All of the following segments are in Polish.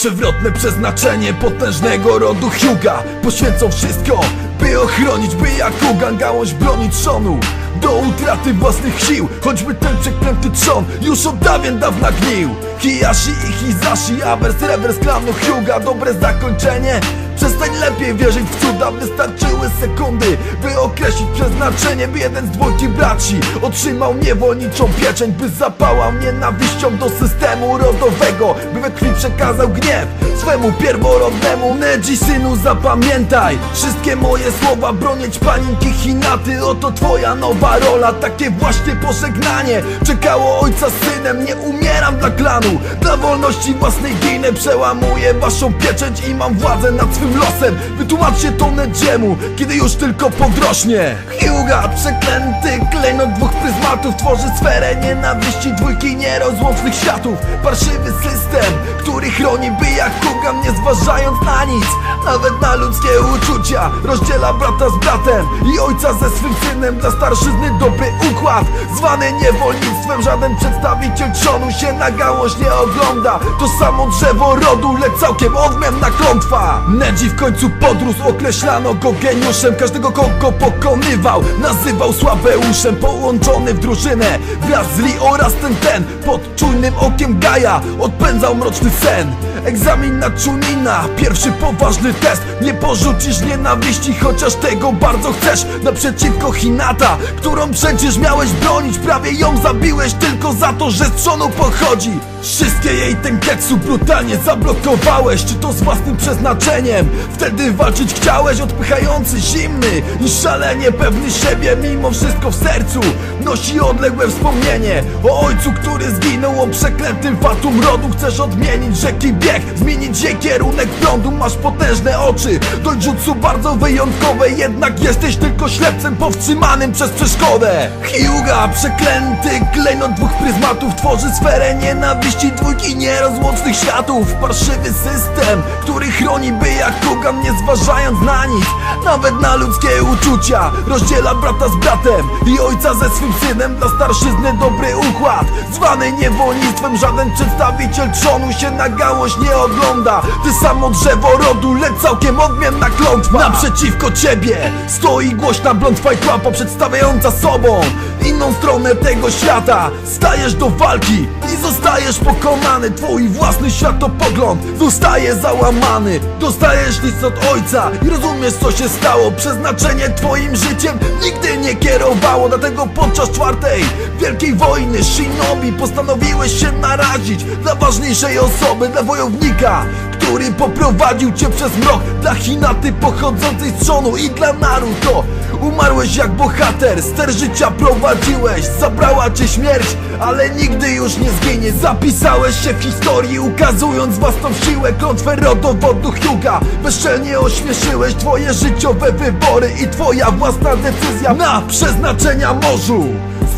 Przewrotne przeznaczenie potężnego rodu Hyuga Poświęcą wszystko, by ochronić, by jak Kugan gałąź bronić trzonu Do utraty własnych sił, choćby ten przeklęty trzon Już od dawien dawna gnił. Hiyashi i Hizashi, awers, rewers klanu Hyuga Dobre zakończenie Przestań lepiej wierzyć w cuda Wystarczyły sekundy, by określić przeznaczenie jeden z dwójki braci otrzymał niewolniczą pieczęć By zapałał nienawiścią do systemu rodowego By we krwi przekazał gniew swemu pierworodnemu. Neji synu zapamiętaj Wszystkie moje słowa. Bronić paninki Hinaty Oto twoja nowa rola, takie właśnie pożegnanie Czekało ojca z synem, nie umieram dla klanu Dla wolności własnej ginę Przełamuję waszą pieczęć i mam władzę nad swym losem. Wytłumaczcie to Nedziemu, kiedy już tylko podrośnie. Hyuga, przeklęty klejnot dwóch pryzmatów Tworzy sferę nienawiści dwójki nierozłącznych światów. Parszywy system, który chroni by jak Kugan Nie zważając na nic, nawet na ludzkie uczucia Rozdziela brata z bratem i ojca ze swym synem Dla starszyzny dobry układ, zwany niewolnictwem Żaden przedstawiciel trzonu się na gałąź nie ogląda. To samo drzewo rodu, lecz całkiem odmienna klątwa. Neji w końcu podrósł, określano go geniuszem. Każdego kogo pokonywał, nazywał Sławeuszem. Połączony w drużynę wraz z Lee oraz ten ten. Pod czujnym okiem Gaja odpędzał mroczny sen. Egzamin na Chunina, pierwszy poważny test. Nie porzucisz nienawiści, chociaż tego bardzo chcesz. Naprzeciwko Hinata, którą przecież miałeś bronić. Prawie ją zabiłeś tylko za to, że z trzonu pochodzi. Wszystkie jej tenketsu brutalnie zablokowałeś. Czy to z własnym przeznaczeniem? Wtedy walczyć chciałeś, odpychający zimny I szalenie pewny siebie, mimo wszystko w sercu. Nosi odległe wspomnienie o ojcu, który zginął O przeklętym fatum rodu. Chcesz odmienić rzeki bieg, zmienić jej kierunek prądu Masz potężne oczy, do jutsu bardzo wyjątkowe Jednak jesteś tylko ślepcem powstrzymanym przez przeszkodę. Hyuga, przeklęty klejnot dwóch pryzmatów Tworzy sferę nienawiści dwójki nierozłącznych światów. Parszywy system, który chroni by jak Kugan Nie zważając na nic, nawet na ludzkie uczucia Rozdziela brata z bratem i ojca ze swym synem. Dla starszyzny dobry układ, zwany niewolnictwem Żaden przedstawiciel trzonu się na gałąź nie ogląda Ty samo drzewo rodu, lecz całkiem odmienna klątwa. Naprzeciwko ciebie stoi głośna i klapa Przedstawiająca sobą inną stronę tego świata. Stajesz do walki i zostajesz pokonany. Twój własny światopogląd zostaje załamany. Dostajesz list od ojca i rozumiesz co się stało. Przeznaczenie twoim życiem nigdy nie kierowało. Dlatego podczas czwartej wielkiej wojny Shinobi postanowiłeś się narazić Dla ważniejszej osoby, dla wojownika który poprowadził cię przez mrok. Dla Hinaty pochodzącej z trzonu i dla Naruto Umarłeś jak bohater, ster życia prowadziłeś Zabrała cię śmierć, ale nigdy już nie zginie. Zapisałeś się w historii, ukazując własną siłę Klątwę rodowodu Hyuga Bezczelnie ośmieszyłeś twoje życiowe wybory I twoja własna decyzja na przeznaczenia morzu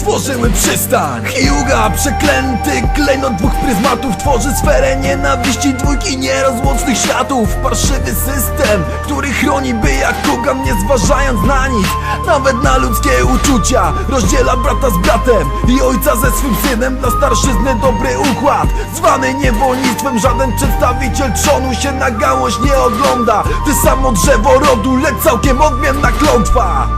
Stworzyły przystań Hyuga, przeklęty klejnot dwóch pryzmatów Tworzy sferę nienawiści dwójki nierozłącznych światów. Parszywy system, który chroni by jak Kugan Nie zważając na nic, nawet na ludzkie uczucia Rozdziela brata z bratem i ojca ze swym synem Dla starszyzny dobry układ, zwany niewolnictwem Żaden przedstawiciel trzonu się na gałąź nie ogląda. Ty samo drzewo rodu, lecz całkiem odmienna klątwa